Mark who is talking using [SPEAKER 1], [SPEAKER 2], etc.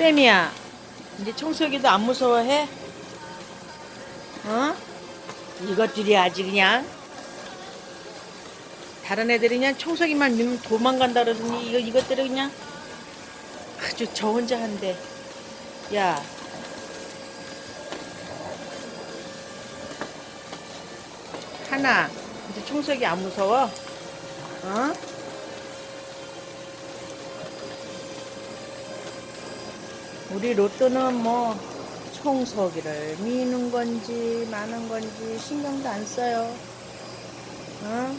[SPEAKER 1] 쌤이야, 이제 청소기도 안 무서워해? 어? 이것들이 아직 그냥 다른 애들이 그냥 청소기만 넣으면 도망간다 그러더니 이거 이것들은 그냥 아주 저 혼자 한대. 야, 하나, 이제 청소기 안 무서워? 어? 우리 로또는 뭐 청소기를 미는 건지 마는 건지 신경도 안 써요. 어?